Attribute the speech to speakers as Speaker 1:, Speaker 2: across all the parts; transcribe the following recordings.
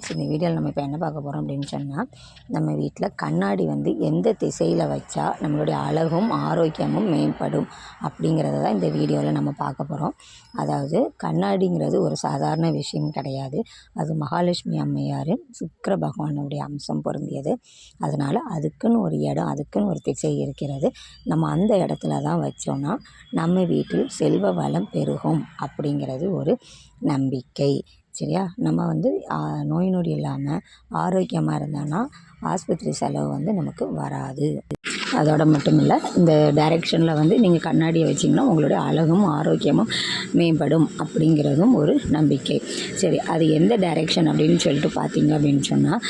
Speaker 1: Friends இந்த வீடியோவில் நம்ம இப்போ என்ன பார்க்க போகிறோம் அப்படின்னு சொன்னால் நம்ம வீட்டில் கண்ணாடி வந்து எந்த திசையில் வச்சா நம்மளுடைய அழகும் ஆரோக்கியமும் மேம்படும் அப்படிங்கிறத தான் இந்த வீடியோவில் நம்ம பார்க்க போகிறோம் அதாவது கண்ணாடிங்கிறது ஒரு சாதாரண விஷயம் கிடையாது. அது மகாலட்சுமி அம்மையார் சுக்கிர பகவானுடைய அம்சம் பொருந்தியது. அதனால் அதுக்குன்னு ஒரு இடம் அதுக்குன்னு ஒரு திசை இருக்கிறது. நம்ம அந்த இடத்துல தான் வச்சோன்னா நம்ம வீட்டில் செல்வ வளம் பெருகும் அப்படிங்கிறது ஒரு நம்பிக்கை. சரியா? நம்ம வந்து நோய் நொடி இல்லாமல் ஆரோக்கியமாக இருந்தோன்னா ஆஸ்பத்திரி செலவு வந்து நமக்கு வராது. அதோட மட்டும் இல்லை இந்த டைரெக்ஷனில் வந்து நீங்கள் கண்ணாடியை வச்சிங்கன்னா உங்களுடைய அழகும் ஆரோக்கியமும் மேம்படும் அப்படிங்கிறதும் ஒரு நம்பிக்கை. சரி அது எந்த டைரெக்ஷன் அப்படின்னு சொல்லிட்டு பார்த்தீங்க அப்படின்னு சொன்னால்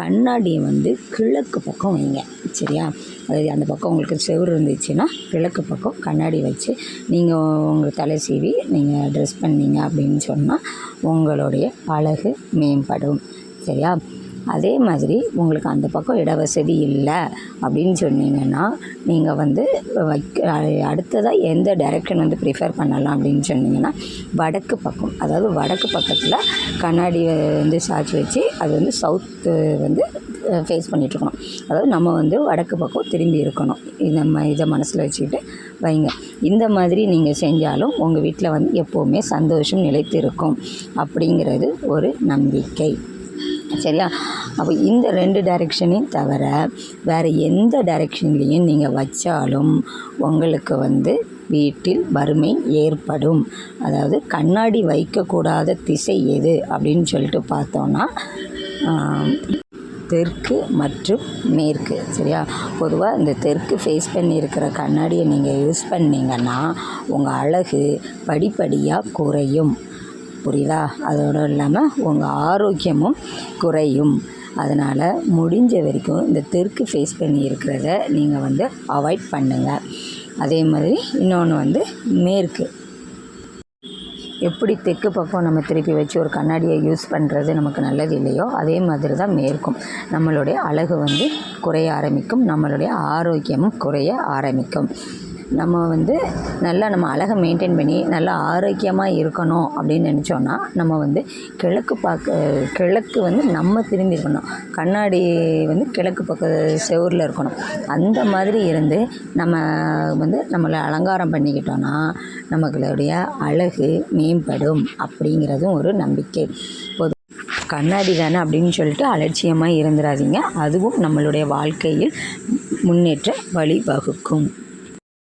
Speaker 1: கண்ணாடியை வந்து கிழக்கு பக்கம் வைங்க. சரியா? அந்த பக்கம் உங்களுக்கு செவுரு இருந்துச்சுன்னா கிழக்கு பக்கம் கண்ணாடி வச்சு நீங்கள் உங்கள் தலை சீவி நீங்கள் ட்ரெஸ் பண்ணீங்க அப்படின்னு சொன்னால் உங்களுடைய அழகு மேம்படும். சரியா? அதே மாதிரி உங்களுக்கு அந்த பக்கம் இட வசதி இல்லை அப்படின்னு சொன்னீங்கன்னா நீங்கள் வந்து வைக்க அடுத்ததாக எந்த டைரக்ஷன் வந்து ப்ரிஃபர் பண்ணலாம் அப்படின்னு சொன்னீங்கன்னா வடக்கு பக்கம் அதாவது வடக்கு பக்கத்தில் கண்ணாடி வந்து சாட்சி வச்சு அது வந்து சவுத்து வந்து ஃபேஸ் பண்ணிகிட்ருக்கணும் அதாவது நம்ம வந்து வடக்கு பக்கம் திரும்பி இருக்கணும். நம்ம இதை மனசில் வச்சுக்கிட்டு வைங்க. இந்த மாதிரி நீங்கள் செஞ்சாலும் உங்கள் வீட்டில் வந்து எப்போவுமே சந்தோஷம் நிலைத்து இருக்கும் அப்படிங்கிறது ஒரு நம்பிக்கை. சரியா? அப்போ இந்த ரெண்டு டைரெக்ஷனையும் தவிர வேறு எந்த டைரெக்ஷன்லேயும் நீங்கள் வச்சாலும் உங்களுக்கு வந்து வீட்டில் வறுமை ஏற்படும். அதாவது கண்ணாடி வைக்கக்கூடாத திசை எது அப்படின்னு சொல்லிட்டு பார்த்தோன்னா தெற்கு மற்றும் மேற்கு சரியா? பொதுவாக இந்த தெற்கு ஃபேஸ் பண்ணி இருக்கிற கண்ணாடியை நீங்கள் யூஸ் பண்ணிங்கன்னா உங்கள் அழகு படிப்படியாக குறையும். புரியுதா? அதோடு இல்லாமல் உங்கள் ஆரோக்கியமும் குறையும். அதனால் முடிஞ்ச வரைக்கும் இந்த தெற்கு ஃபேஸ் பண்ணி இருக்கிறத நீங்கள் வந்து அவாய்ட் பண்ணுங்கள் அதே மாதிரி இன்னொன்று வந்து மேற்கு. எப்படி தெற்கு பக்கம் நம்ம திருப்பி வச்சு ஒரு கண்ணாடியை யூஸ் பண்ணுறது நமக்கு நல்லது இல்லையோ அதே மாதிரி தான் மேற்கும். நம்மளுடைய அழகு வந்து குறைய ஆரம்பிக்கும் நம்மளுடைய ஆரோக்கியமும் குறைய ஆரம்பிக்கும். நம்ம வந்து நல்லா நம்ம அழகை மெயின்டைன் பண்ணி நல்லா ஆரோக்கியமாக இருக்கணும் அப்படின்னு நினச்சோன்னா நம்ம வந்து கிழக்கு பார்க்க கிழக்கு வந்து நம்ம திரும்பி இருக்கணும். கண்ணாடி வந்து கிழக்கு பக்க செவரில் இருக்கணும். அந்த மாதிரி இருந்து நம்ம வந்து நம்மளை அலங்காரம் பண்ணிக்கிட்டோன்னா நம்மளுடைய அழகு மேம்படும் அப்படிங்கிறதும் ஒரு நம்பிக்கை. பொது கண்ணாடி தானே அப்படின்னு சொல்லிட்டு அலட்சியமாக இருந்துடாதீங்க அதுவும் நம்மளுடைய வாழ்க்கையில் முன்னேற்ற வழிவகுக்கும்.